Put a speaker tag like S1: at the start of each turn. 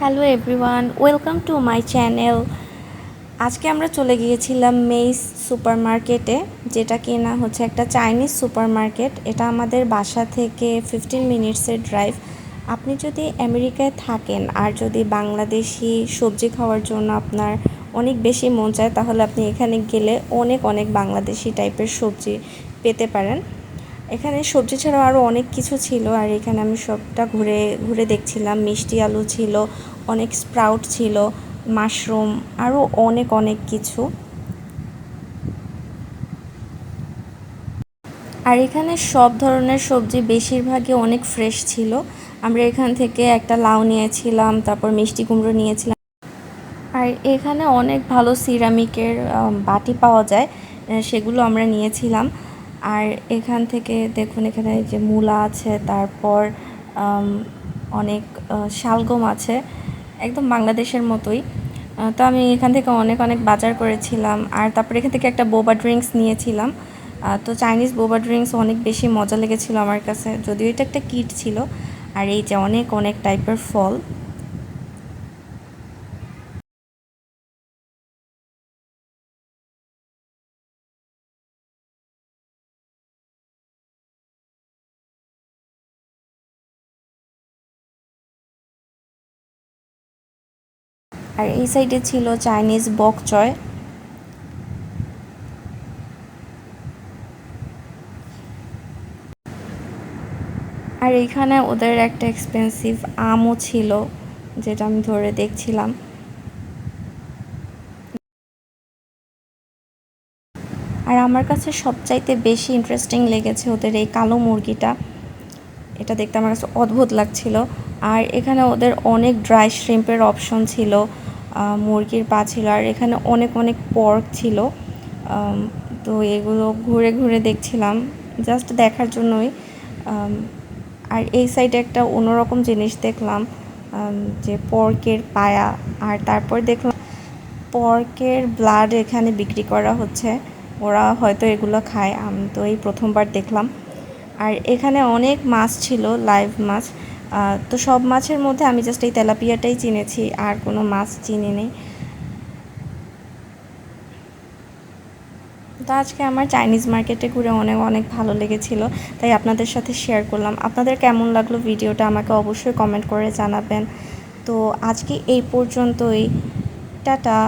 S1: Hello everyone welcome to my channel আজকে আমরা চলে গিয়েছিলাম মেইস সুপার মার্কেটে যেটা কি না হচ্ছে একটা চাইনিজ সুপার মার্কেট এটা আমাদের বাসা থেকে ফিফটিন মিনিটসের ড্রাইভ আপনি যদি আমেরিকায় থাকেন আর যদি বাংলাদেশি সবজি খাওয়ার জন্য আপনার অনেক বেশি মন চায়, তাহলে আপনি এখানে গেলে অনেক অনেক বাংলাদেশি টাইপের সবজি পেতে পারেন। এখানে সবজি ছাড়াও আরও অনেক কিছু ছিল, আর এখানে আমি সবটা ঘুরে ঘুরে দেখছিলাম। মিষ্টি আলু ছিল, অনেক স্প্রাউট ছিল, মাশরুম আরও অনেক অনেক কিছু। আর এখানে সব ধরনের সবজি বেশিরভাগই অনেক ফ্রেশ ছিল। আমরা এখান থেকে একটা লাউ নিয়েছিলাম, তারপর মিষ্টি কুমড়ো নিয়েছিলাম। আর এখানে অনেক ভালো সিরামিকের বাটি পাওয়া যায় সেগুলো আমরা নিয়েছিলাম। আর এখান থেকে দেখুন, এখানে যে মূলা আছে, তারপর অনেক শালগম আছে, একদম বাংলাদেশের মতোই। তো আমি এখান থেকে অনেক অনেক বাজার করেছিলাম। আর তারপর এখান থেকে একটা বোবা ড্রিঙ্কস নিয়েছিলাম। তো চাইনিজ বোবা ড্রিঙ্কস অনেক বেশি মজা লেগেছিলো আমার কাছে, যদিও এটা একটা কিট ছিল। আর এই যে অনেক অনেক টাইপের ফল। আর এই সাইডে ছিল চাইনিজ বক চয়। আর এখানে ওদের একটা এক্সপেন্সিভ আমও ছিল, যেটা আমি ধরে দেখছিলাম। আর আমার কাছে সবচাইতে বেশি ইন্টারেস্টিং লেগেছে ওদের এই কালো মুরগিটা। এটা দেখতে আমার কাছে অদ্ভুত লাগছিল। আর এখানে ওদের অনেক ড্রাই শ্রিম্পের অপশন ছিল। মুরগির পা ছিল আর এখানে অনেক অনেক পর্ক ছিল। তো এগুলো ঘুরে ঘুরে দেখছিলাম জাস্ট দেখার জন্যই। আর এই সাইডে একটা অন্যরকম জিনিস দেখলাম যে পর্কের পায়া, আর তারপর দেখলাম পর্কের ব্লাড এখানে বিক্রি করা হচ্ছে। ওরা হয়তো এগুলো খায়, আমি তো এই প্রথমবার দেখলাম। আর এখানে অনেক মাছ ছিল লাইভ মাছ। তো সব মাছের মধ্যে আমি জাস্ট এই তেলাপিয়াটাই চিনেছি, আর কোনো মাছ চিনি নেই। তো আজকে আমার চাইনিজ মার্কেটে ঘুরে অনেক অনেক ভালো লেগেছিল, তাই আপনাদের সাথে শেয়ার করলাম। আপনাদের কেমন লাগল ভিডিওটা আমাকে অবশ্যই কমেন্ট করে জানাবেন। তো আজকে এই পর্যন্তই, টাটা।